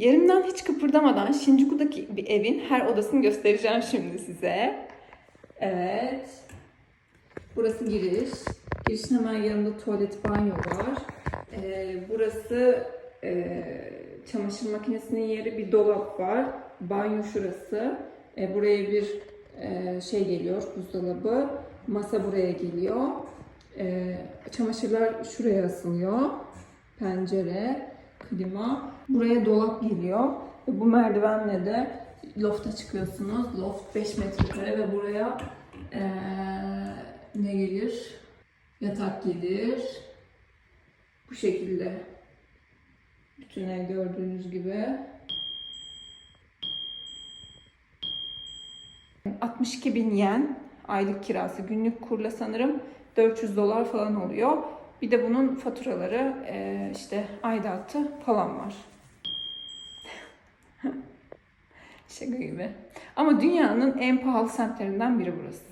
Yerimden hiç kıpırdamadan Shinjuku'daki bir evin her odasını göstereceğim şimdi size. Evet. Burası giriş. Girişin hemen yanında tuvalet banyo var. Ee, burası e, çamaşır makinesinin yeri bir dolap var. Banyo şurası. E, buraya bir e, şey geliyor buzdolabı. Masa buraya geliyor. E, çamaşırlar şuraya asılıyor. Pencere, klima. Buraya dolap geliyor. Ve bu merdivenle de lofta çıkıyorsunuz. Loft 5 metrekare ve buraya e, ne gelir? Yatak gelir. Bu şekilde. Bütün ev gördüğünüz gibi. 62 bin yen aylık kirası. Günlük kurla sanırım 400 dolar falan oluyor. Bir de bunun faturaları eee, işte aidatı falan var. Şaka gibi. Ama dünyanın en pahalı semtlerinden biri burası.